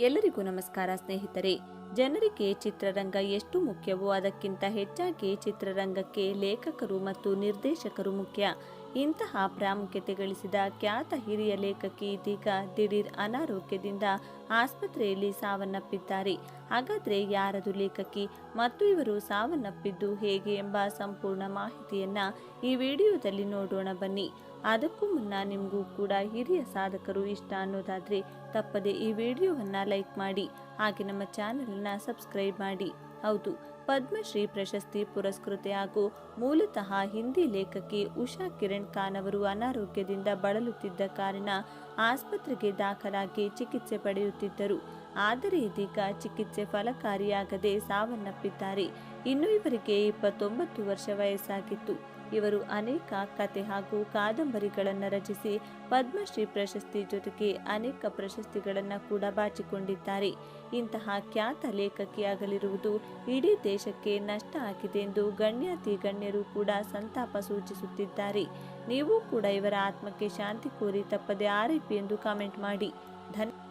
ಎಲ್ಲರಿಗೂ ನಮಸ್ಕಾರ ಸ್ನೇಹಿತರೆ. ಜನರಿಗೆ ಚಿತ್ರರಂಗ ಎಷ್ಟು ಮುಖ್ಯವೋ ಅದಕ್ಕಿಂತ ಹೆಚ್ಚಾಗಿ ಚಿತ್ರರಂಗಕ್ಕೆ ಲೇಖಕರು ಮತ್ತು ನಿರ್ದೇಶಕರು ಮುಖ್ಯ. ಇಂತಹ ಪ್ರಾಮುಖ್ಯತೆ ಗಳಿಸಿದ ಖ್ಯಾತ ಹಿರಿಯ ಲೇಖಕಿ ಇದೀಗ ದಿಢೀರ್ ಅನಾರೋಗ್ಯದಿಂದ ಆಸ್ಪತ್ರೆಯಲ್ಲಿ ಸಾವನ್ನಪ್ಪಿದ್ದಾರೆ. ಹಾಗಾದ್ರೆ ಯಾರದು ಲೇಖಕಿ ಮತ್ತು ಇವರು ಸಾವನ್ನಪ್ಪಿದ್ದು ಹೇಗೆ ಎಂಬ ಸಂಪೂರ್ಣ ಮಾಹಿತಿಯನ್ನ ಈ ವಿಡಿಯೋದಲ್ಲಿ ನೋಡೋಣ ಬನ್ನಿ. ಅದಕ್ಕೂ ಮುನ್ನ ನಿಮಗೂ ಕೂಡ ಹಿರಿಯ ಸಾಧಕರು ಇಷ್ಟ ಅನ್ನೋದಾದ್ರೆ ತಪ್ಪದೆ ಈ ವಿಡಿಯೋವನ್ನ ಲೈಕ್ ಮಾಡಿ, ಹಾಗೆ ನಮ್ಮ ಚಾನೆಲ್ನ ಸಬ್ಸ್ಕ್ರೈಬ್ ಮಾಡಿ. ಹೌದು ಪದ್ಮಶ್ರೀ ಪ್ರಶಸ್ತಿ ಪುರಸ್ಕೃತೆ ಹಾಗೂ ಮೂಲತಃ ಹಿಂದಿ ಲೇಖಕಿ ಉಷಾ ಕಿರಣ್ ಖಾನ್ ಅವರು ಅನಾರೋಗ್ಯದಿಂದ ಬಳಲುತ್ತಿದ್ದ ಕಾರಣ ಆಸ್ಪತ್ರೆಗೆ ದಾಖಲಾಗಿ ಚಿಕಿತ್ಸೆ ಪಡೆಯುತ್ತಿದ್ದರು. ಆದರೆ ಇದೀಗ ಚಿಕಿತ್ಸೆ ಫಲಕಾರಿಯಾಗದೆ ಸಾವನ್ನಪ್ಪಿದ್ದಾರೆ. ಇನ್ನು ಇವರಿಗೆ ಇಪ್ಪತ್ತೊಂಬತ್ತು ವರ್ಷ ವಯಸ್ಸಾಗಿತ್ತು. ಇವರು ಅನೇಕ ಕತೆ ಹಾಗೂ ಕಾದಂಬರಿಗಳನ್ನು ರಚಿಸಿ ಪದ್ಮಶ್ರೀ ಪ್ರಶಸ್ತಿ ಜೊತೆಗೆ ಅನೇಕ ಪ್ರಶಸ್ತಿಗಳನ್ನು ಕೂಡ ಬಾಚಿಕೊಂಡಿದ್ದಾರೆ. ಇಂತಹ ಖ್ಯಾತ ಲೇಖಕಿಯಾಗಲಿರುವುದು ಇಡೀ ದೇಶಕ್ಕೆ ನಷ್ಟ ಆಗಿದೆ ಎಂದು ಗಣ್ಯಾತಿ ಗಣ್ಯರು ಕೂಡ ಸಂತಾಪ ಸೂಚಿಸುತ್ತಿದ್ದಾರೆ. ನೀವು ಕೂಡ ಇವರ ಆತ್ಮಕ್ಕೆ ಶಾಂತಿ ಕೋರಿ ತಪ್ಪದೆ ಆರೈಪಿ ಎಂದು ಕಾಮೆಂಟ್ ಮಾಡಿ. ಧನ್ಯ